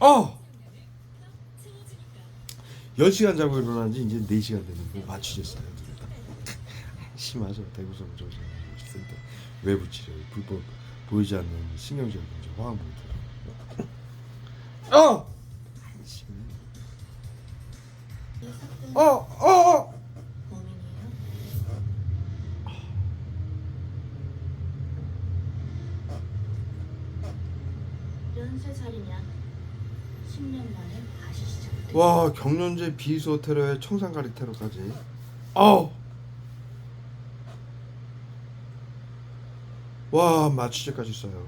어! 10시간 자고 일어난 지 이제 4시간 됐는데 맞추셨어요. 심하죠. 대구성 조선센터 외부 치료 불법 보이지 않는 신경질 문제 화학 문제. 어! 어! 어! 33살이냐? 10년 만에 다시 시작돼. 와 경련제 비수 테러에 청산가리 테러까지. 아우! 와 마취제까지 써요.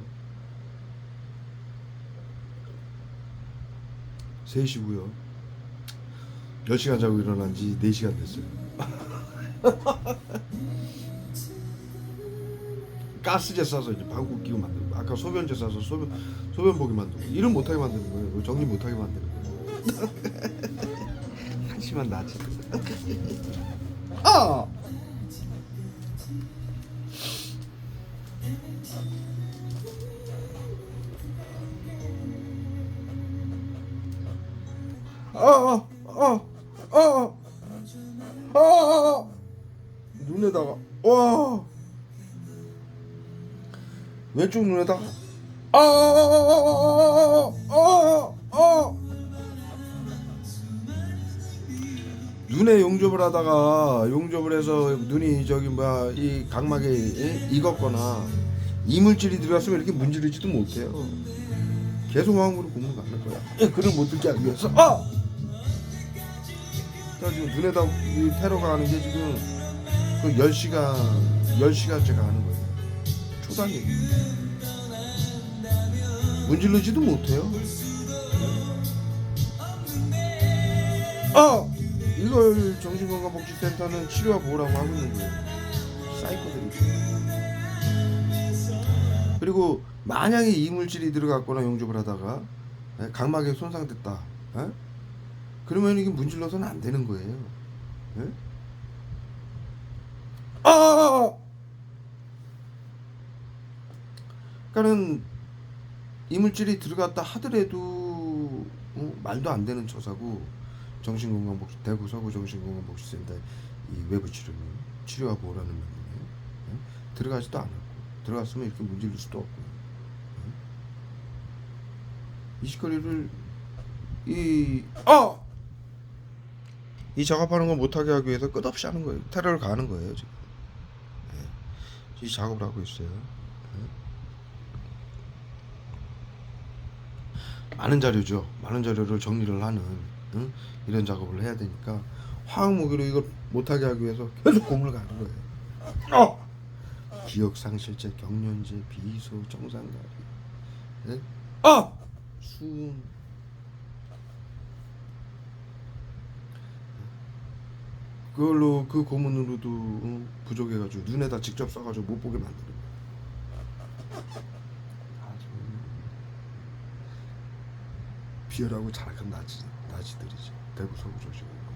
3시고요. 10시간 자고 일어난 지 4시간 됐어요. 가스제 싸서 이제 방구 끼고 만들고 아까 소변제 싸서 소변 소변복이 만들고 일은 못하게 만드는 거예요. 정리 못하게 만드는 거예요. 한심한 나치. 아! 아, 아, 아, 아, 아, 아, 눈에다가, 와, 왼쪽 눈에다가, 아, 아, 아, 아, 아, 눈에 용접을 하다가 용접을 해서 눈이 저기 뭐야 이 각막에 예? 익었거나 이물질이 들어갔으면 이렇게 문지르지도 못해요. 계속 마음으로 고문 가는 거야. 예, 그걸 못 듣게 하기 위해서. 아! 자 지금 눈에다 이 테러가 하는 게 지금 그 10시간 10시간째가 하는 거예요. 초단기. 문질르지도 못해요. 아! 이걸 정신건강복지센터는 치료와 보호라고 하고 있는 거예요. 사이코들이. 그리고 만약에 이물질이 들어갔거나 용접을 하다가 예, 각막에 손상됐다. 예? 그러면 이게 문질러서는 안 되는 거예요. 예? 아, 아! 아! 그러니까는 이물질이 들어갔다 하더라도 어, 말도 안 되는 처사고 정신건강복지 대구 서구 정신건강복지센터 이 외부 치료는 치료와 보호라는 명목에 예? 들어가지도 않았고 들어갔으면 이렇게 문질릴 수도 없고 예? 이 짓거리를 이 아! 이 작업하는 걸 못하게 하기 위해서 끝없이 하는 거예요. 테러를 가하는 거예요 지금. 예. 이 작업을 하고 있어요. 예. 많은 자료죠. 많은 자료를 정리를 하는 응? 이런 작업을 해야 되니까 화학 무기로 이걸 못하게 하기 위해서 계속 공을 가는 거예요. 어! 기억 상실제, 경련제, 비소, 정상가리, 예? 아! 수은 그걸로 그 고문으로도 응? 부족해가지고 눈에다 직접 써가지고 못 보게 만드는. 아 비열하고 잘한 나지 나지들이지 대구 서구 조직.